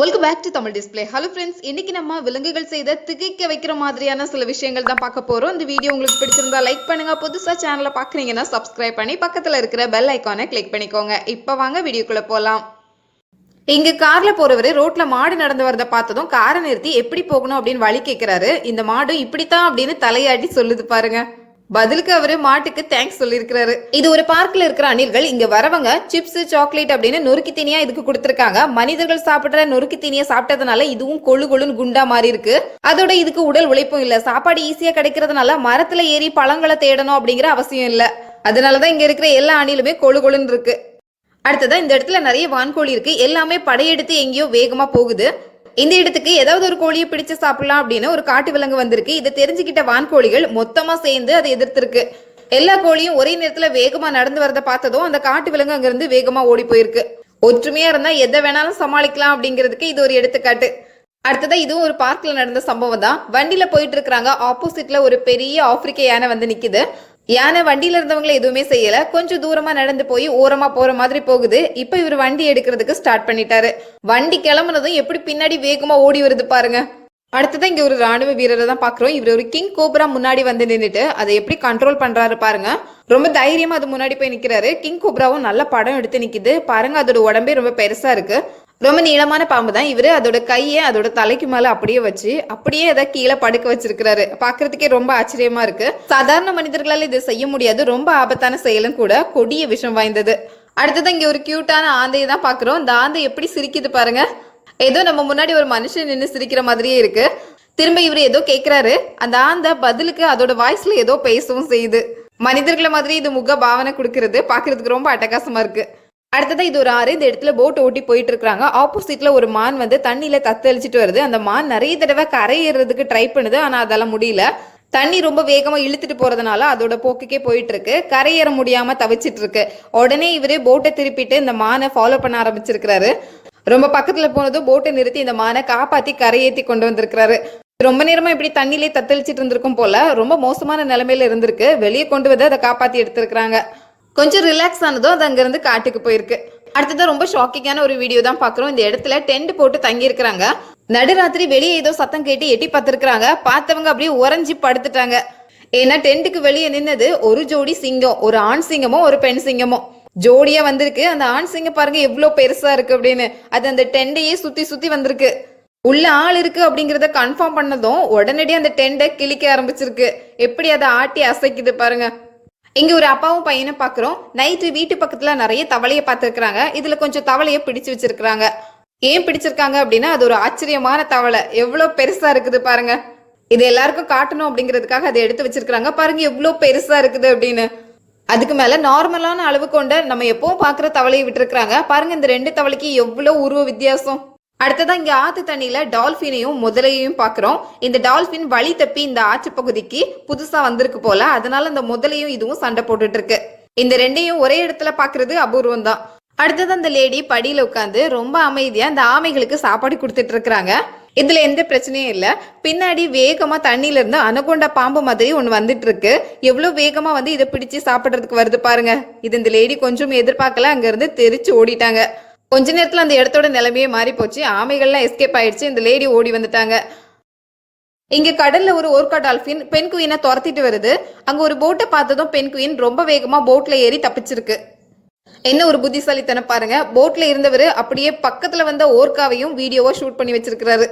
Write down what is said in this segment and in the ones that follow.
Welcome back to Tamil display hello friends இன்னைக்கு நம்ம விலங்குகள் செய்த திகைக்க வைக்கிற மாதிரியான சில விஷயங்கள் தான் பார்க்க போறோம். இந்த வீடியோ உங்களுக்கு பிடிச்சிருந்தா லைக் பண்ணுங்க. புதுசா சேனலை பாக்குறீங்கன்னா சப்ஸ்கிரைப் பண்ணி பக்கத்துல இருக்கிற பெல் ஐக்கானை கிளிக் பண்ணிக்கோங்க. இப்போ வாங்க வீடியோக்குள்ள போலாம். இங்க கார்ல போறவரு ரோட்ல மாடு நடந்து வரத பார்த்ததும் காரை நிறுத்தி எப்படி போகணும் அப்படின்னு வழி கேட்கிறாரு இந்த மாடு இப்படித்தான் அப்படின்னு தலையாட்டி சொல்லுது பாருங்க. பதிலுக்கு அவரு மாட்டுக்கு தேங்க்ஸ் சொல்லியிருக்கிறாரு. இது ஒரு பார்க்ல இருக்கிற அணில்கள் இங்க வரவங்க சிப்ஸ் சாக்லேட் அப்படின்னு நொறுக்கி தீனியா இதுக்கு கொடுத்திருக்காங்க. மனிதர்கள் சாப்பிடுற நொறுக்கி தீனியை சாப்பிட்டதுனால இதுவும் கொழு கொழுன்னு குண்டா மாறி இருக்கு அதோட இதுக்கு உடல் உழைப்பும் இல்ல. சாப்பாடு ஈஸியா கிடைக்கிறதுனால மரத்துல ஏறி பழங்களை தேடணும் அப்படிங்கிற அவசியம் இல்ல. அதனாலதான் இங்க இருக்கிற எல்லா அணிலுமே கொழு கொழுன்னு இருக்கு. அடுத்ததான் இந்த இடத்துல நிறைய வான்கோழி இருக்கு. எல்லாமே படையெடுத்து எங்கேயோ வேகமா போகுது. இந்த இடத்துக்கு ஏதாவது ஒரு கோழியை பிடிச்சு சாப்பிடலாம் அப்படின்னு ஒரு காட்டு விலங்கு வந்திருக்கு. இதை தெரிஞ்சுக்கிட்ட வான்கோழிகள் மொத்தமா சேர்ந்து அதை எதிர்த்திருக்கு. எல்லா கோழியும் ஒரே நேரத்துல வேகமா நடந்து வரத பார்த்ததும் அந்த காட்டு விலங்கு அங்கிருந்து வேகமா ஓடி போயிருக்கு. ஒற்றுமையா இருந்தா எதை வேணாலும் சமாளிக்கலாம் அப்படிங்கிறதுக்கு இது ஒரு எடுத்துக்காட்டு. அடுத்ததா இதுவும் ஒரு பார்க்ல நடந்த சம்பவம் தான். வண்டியில போயிட்டு இருக்கிறாங்க. ஆப்போசிட்ல ஒரு பெரிய ஆப்பிரிக்க யானை வந்து நிக்குது. யானை வண்டியில இருந்தவங்கள எதுவுமே செய்யல. கொஞ்சம் தூரமா நடந்து போய் ஓரமா போற மாதிரி போகுது. இப்ப இவர் வண்டி எடுக்கிறதுக்கு ஸ்டார்ட் பண்ணிட்டாரு. வண்டி கிளம்புனதும் எப்படி பின்னாடி வேகமா ஓடி வருது பாருங்க. அடுத்ததான் இங்க ஒரு ராணுவ வீரரை தான் பாக்குறோம். இவர் ஒரு கிங் கோப்ரா முன்னாடி வந்து நின்றுட்டு அதை எப்படி கண்ட்ரோல் பண்றாரு பாருங்க. ரொம்ப தைரியமா அது முன்னாடி போய் நிக்கிறாரு. கிங் கோப்ராவும் நல்ல படம் எடுத்து நிக்குது. பாருங்க அதோட உடம்பே ரொம்ப பெருசா இருக்கு. ரொம்ப நீளமான பாம்பு தான். இவரு அதோட கையை அதோட தலைக்கு மேல அப்படியே வச்சு அப்படியே அதை கீழே படுக்க வச்சிருக்கிறாரு. பாக்குறதுக்கே ரொம்ப ஆச்சரியமா இருக்கு. சாதாரண மனிதர்களால இதை செய்ய முடியாது. ரொம்ப ஆபத்தான செயலும் கூட கொடிய விஷம் வாய்ந்தது. அடுத்தது இங்க ஒரு கியூட்டான ஆந்தையை தான் பாக்குறோம் இந்த ஆந்தை எப்படி சிரிக்குது பாருங்க. ஏதோ நம்ம முன்னாடி ஒரு மனுஷன் நின்று சிரிக்கிற மாதிரியே இருக்கு. திரும்ப இவர் ஏதோ கேக்குறாரு. அந்த ஆந்தை பதிலுக்கு அதோட வாய்ஸ்ல ஏதோ பேசவும் செய்யுது. மனிதர்களை மாதிரி இது முக பாவனை கொடுக்கறது. பாக்குறதுக்கு ரொம்ப அட்டகாசமா இருக்கு. அடுத்தது இது ஒரு ஆறு இந்த இடத்துல போட் ஓட்டி போயிட்டு இருக்காங்க ஆப்போசிட்ல ஒரு மான் வந்து தண்ணியில தத்தளிச்சிட்டு வருது. அந்த மான் நிறைய தடவை கரை ஏறுறதுக்கு ட்ரை பண்ணுது ஆனா அதெல்லாம் முடியல. தண்ணி ரொம்ப வேகமா இழுத்துட்டு போறதுனால அதோட போக்குக்கே போயிட்டு இருக்கு கரையேற முடியாம தவிச்சிட்டு இருக்கு உடனே இவரே போட்டை திருப்பிட்டு இந்த மானை ஃபாலோ பண்ண ஆரம்பிச்சிருக்கிறாரு. ரொம்ப பக்கத்துல போனதும் போட்டை நிறுத்தி இந்த மானை காப்பாத்தி கரையேத்தி கொண்டு வந்திருக்கிறாரு. ரொம்ப நேரமா இப்படி தண்ணிலே தத்தளிச்சிட்டு இருந்திருக்கும் போல ரொம்ப மோசமான நிலைமையில இருந்திருக்கு. வெளியே கொண்டு வந்து அதை காப்பாத்தி எடுத்திருக்கிறாங்க. கொஞ்சம் ரிலாக்ஸ் ஆனதும் அது அங்கேருந்து காட்டுக்கு போயிருக்கு. அடுத்ததான் ரொம்ப ஷாக்கிங்கான ஒரு வீடியோ தான் பாக்குறோம் இந்த இடத்துல டென்ட் போட்டு தங்கி இருக்கிறாங்க நடுராத்திரி வெளியே ஏதோ சத்தம் கேட்டு எட்டி பார்த்துருக்குறாங்க. பார்த்தவங்க அப்படியே உறைஞ்சி படுத்துட்டாங்க. ஏன்னா டென்ட்டுக்கு வெளியே நின்னது ஒரு ஜோடி சிங்கம். ஒரு ஆண் சிங்கமும் ஒரு பெண் சிங்கமும் ஜோடியா வந்திருக்கு. அந்த ஆண் சிங்கம் பாருங்க எவ்வளவு பெருசா இருக்கு அப்படின்னு. அது அந்த டெண்டையே சுத்தி சுத்தி வந்திருக்கு. உள்ள ஆள் இருக்கு அப்படிங்கறத கன்ஃபார்ம் பண்ணதும் உடனடியே அந்த டெண்டை கிழிக்க ஆரம்பிச்சிருக்கு. எப்படி அதை ஆட்டி அசைக்குது பாருங்க. இங்க ஒரு அப்பாவும் பையனும் பாக்குறோம். நைட்டு வீட்டு பக்கத்துல நிறைய தவளைய பார்த்துருக்காங்க இதுல கொஞ்சம் தவளைய பிடிச்சு வச்சிருக்காங்க ஏன் பிடிச்சிருக்காங்க அப்படின்னா அது ஒரு ஆச்சரியமான தவளை. எவ்வளவு பெருசா இருக்குது பாருங்க. இது எல்லாருக்கும் காட்டணும் அப்படிங்கிறதுக்காக அதை எடுத்து வச்சிருக்காங்க பாருங்க எவ்வளவு பெருசா இருக்குது அப்படின்னு. அதுக்கு மேல நார்மலான அளவு கொண்ட நம்ம எப்பவும் பாக்குற தவளையை விட்டுருக்காங்க பாருங்க இந்த ரெண்டு தவளைக்கு எவ்வளவு உருவ வித்தியாசம். அடுத்ததான் இங்க ஆத்து தண்ணியில டால்பினையும் முதலையையும் பாக்குறோம். இந்த டால்பின் வழி தப்பி இந்த ஆற்று பகுதிக்கு புதுசா வந்திருக்கு போல அதனால இந்த முதலையும் இதுவும் சண்டை போட்டுட்டு இருக்கு இந்த ரெண்டையும் ஒரே இடத்துல பாக்குறது அபூர்வம் தான் அடுத்தது அந்த லேடி படியில உட்காந்து ரொம்ப அமைதியா இந்த ஆமைகளுக்கு சாப்பாடு கொடுத்துட்டு இருக்கிறாங்க இதுல எந்த பிரச்சனையும் இல்ல. பின்னாடி வேகமா தண்ணியில இருந்து அனகொண்டா பாம்பு மாதிரி ஒண்ணு வந்துட்டு இருக்கு எவ்வளவு வேகமா வந்து இதை பிடிச்சு சாப்பிடுறதுக்கு வருது பாருங்க. இது இந்த லேடி கொஞ்சம் எதிர்பார்க்கல அங்க இருந்து தெரிச்சு ஓடிட்டாங்க. கொஞ்ச நேரத்துல அந்த இடத்தோட நிலைமையே மாறி போச்சு. ஆமைகள்லாம் எஸ்கேப் ஆயிடுச்சு. இந்த லேடி ஓடி வந்துட்டாங்க. இங்க கடல்ல ஒரு ஓர்கா டால்பின் பெண் குயினை துரத்திட்டு வருது. அங்க ஒரு போட்டை பார்த்ததும் பெண் குயின் ரொம்ப வேகமா போட்ல ஏறி தப்பிச்சிருக்கு. என்ன ஒரு புத்திசாலித்தனம் பாருங்க. போட்ல இருந்தவர் அப்படியே பக்கத்துல வந்த ஓர்காவையும் வீடியோவா ஷூட் பண்ணி வச்சிருக்கிறாரு.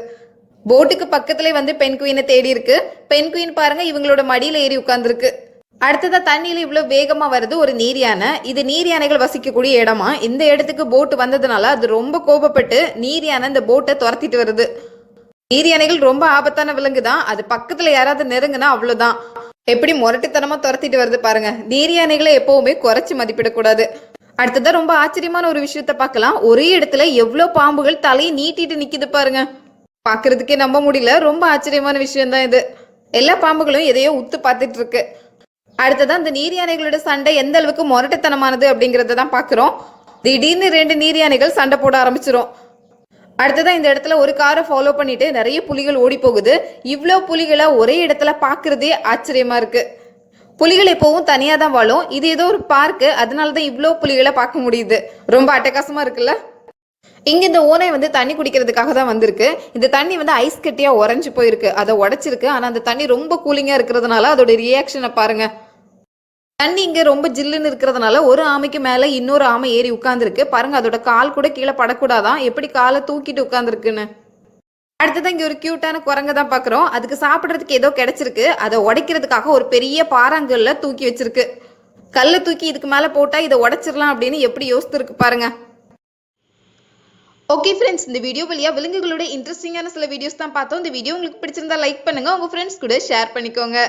போட்டுக்கு பக்கத்துல வந்து பெண் குயினை தேடி இருக்கு. பெண் குயின் பாருங்க இவங்களோட மடியில ஏறி உட்கார்ந்துருக்கு. அடுத்ததா தண்ணியில் இவ்வளோ வேகமாக வருது ஒரு நீர் யானை. இது நீர் யானைகள் வசிக்கக்கூடிய இடமா? இந்த இடத்துக்கு போட்டு வந்ததுனால அது ரொம்ப கோபப்பட்டு நீர் யானை இந்த போட்டை துரத்திட்டு வருது. நீர் யானைகள் ரொம்ப ஆபத்தான விலங்கு தான் அது பக்கத்தில் யாராவது நெருங்குனா அவ்வளோதான் எப்படி முரட்டுத்தனமாக துரத்திட்டு வருது பாருங்க. நீர் யானைகளை எப்பவுமே குறைச்சி மதிப்பிடக்கூடாது. அடுத்ததா ரொம்ப ஆச்சரியமான ஒரு விஷயத்த பார்க்கலாம். ஒரே இடத்துல எவ்வளோ பாம்புகள் தலையை நீட்டிட்டு நிற்கிது பாருங்க. பார்க்கறதுக்கே நம்ப முடியல. ரொம்ப ஆச்சரியமான விஷயம்தான் இது. எல்லா பாம்புகளும் எதையோ உத்து பார்த்துட்டு இருக்கு. அடுத்ததான் இந்த நீர் யானைகளோட சண்டை எந்த அளவுக்கு முரட்டுத்தனமானது அப்படிங்கறத தான் பாக்குறோம். திடீர்னு ரெண்டு நீர் யானைகள் சண்டை போட ஆரம்பிச்சிரும். அடுத்ததான் இந்த இடத்துல ஒரு காரை ஃபாலோ பண்ணிட்டு நிறைய புலிகள் ஓடி போகுது. இவ்வளோ புலிகளை ஒரே இடத்துல பார்க்குறதே ஆச்சரியமா இருக்கு. புலிகள் எப்பவும் தனியா தான் வாழும். இது ஏதோ ஒரு பார்க்கு அதனால தான் இவ்வளோ புலிகளை பார்க்க முடியுது. ரொம்ப அட்டகாசமா இருக்குல்ல? இங்க இந்த ஓனை வந்து தண்ணி குடிக்கிறதுக்காக தான் வந்திருக்கு. இந்த தண்ணி வந்து ஐஸ் கட்டியா உறைஞ்சு போயிருக்கு. அதை உடைச்சிருக்கு. ஆனா அந்த தண்ணி ரொம்ப கூலிங்கா இருக்கிறதுனால அதோட ரியாக்ஷனை பாருங்க. தண்ணி இங்க ரொம்ப ஜில்லுன்னு இருக்கிறதுனால ஒரு ஆமைக்கு மேல இன்னொரு ஆமை ஏறி உட்கார்ந்துருக்கு. பாருங்க அதோட கால் கூட கீழே படக்கூடாதான் எப்படி காலை தூக்கிட்டு உட்கார்ந்துருக்குன்னு? அடுத்ததான் இங்க ஒரு கியூட்டான குரங்க தான் பாக்குறோம். அதுக்கு சாப்பிடுறதுக்கு ஏதோ கிடைச்சிருக்கு. அதை உடைக்கிறதுக்காக ஒரு பெரிய பாறாங்கல்ல தூக்கி வச்சிருக்கு. கல்லை தூக்கி இதுக்கு மேல போட்டா இதை உடைச்சிடலாம் அப்படின்னு எப்படி யோசித்திருக்கு பாருங்க. ஓகே ஃப்ரெண்ட்ஸ் இந்த வீடியோ வழியா விலங்குகளோட இன்ட்ரெஸ்டிங்கான சில வீடியோஸ் தான் பார்த்தோம். இந்த வீடியோ உங்களுக்கு பிடிச்சிருந்தா லைக் பண்ணுங்க. உங்க ஃப்ரெண்ட்ஸ் கூட ஷேர் பண்ணிக்கோங்க.